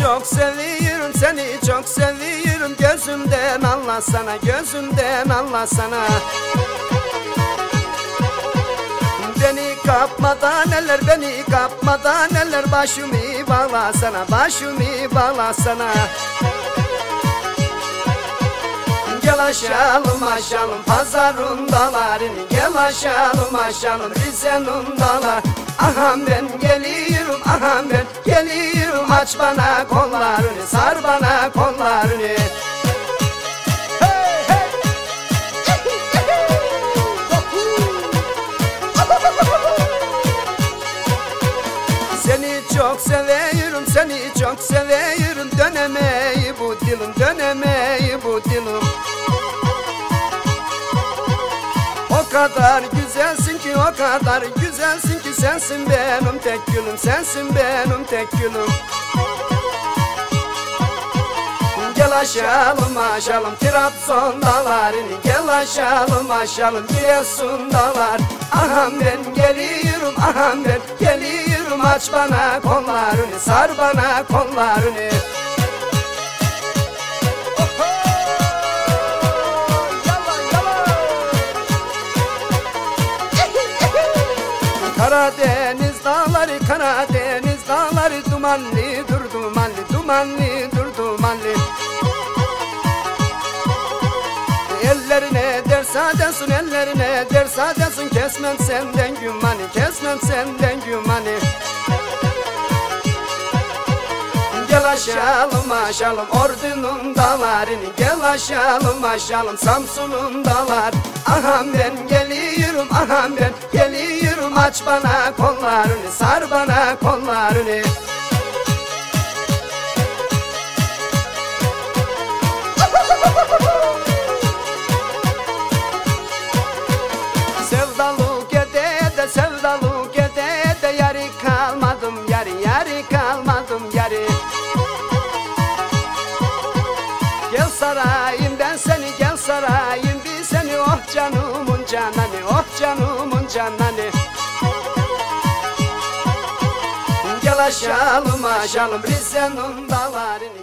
çok seviyorum seni çok seviyorum. Gözümden anlasana gözümden anlasana Beni kapmadan eller beni kapmadan eller Başımı bağlasana başımı bağlasana Gel aşalım aşalım pazarın dalarını. Gel aşalım aşalım Rize'nin dalar Aha ben geliyorum aha ben Aç bana kollarını sar bana kollarını. Seni çok seviyorum, seni çok seviyorum Dönemeyi bu dilim, dönemeyi bu dilim O kadar güzelsin ki, o kadar güzelsin Sensin benim tek gülüm, sensin benim tek gülüm. Gel aşalım aşalım Trabzon dağlarını. Gel aşalım aşalım Giresun dağlar. Aham ben geliyorum aham ben geliyorum. Aç bana kollarını sar bana kollarını Karadeniz dağları Karadeniz dağları dumanlı dur dumanlı dumanlı dur dumanlı. Ellerine ders desin ellerine ders desin Kesmem senden gümanı kesmem senden gümanı. Gel aşalım aşalım ordunun dağlarını Gel aşalım aşalım Samsun'un dağlar. Aham ben geliyorum aham ben geliyorum Aç bana kollarını sar bana kollarını. Sevdalık ede de sevdalık ede de Yarı kalmadım yarı yarı kalmadım yarı. Gel sarayım ben seni gel sarayım bir seni. Oh canımın cananı oh canımın cananı Gel aşalım Rize'nin dağları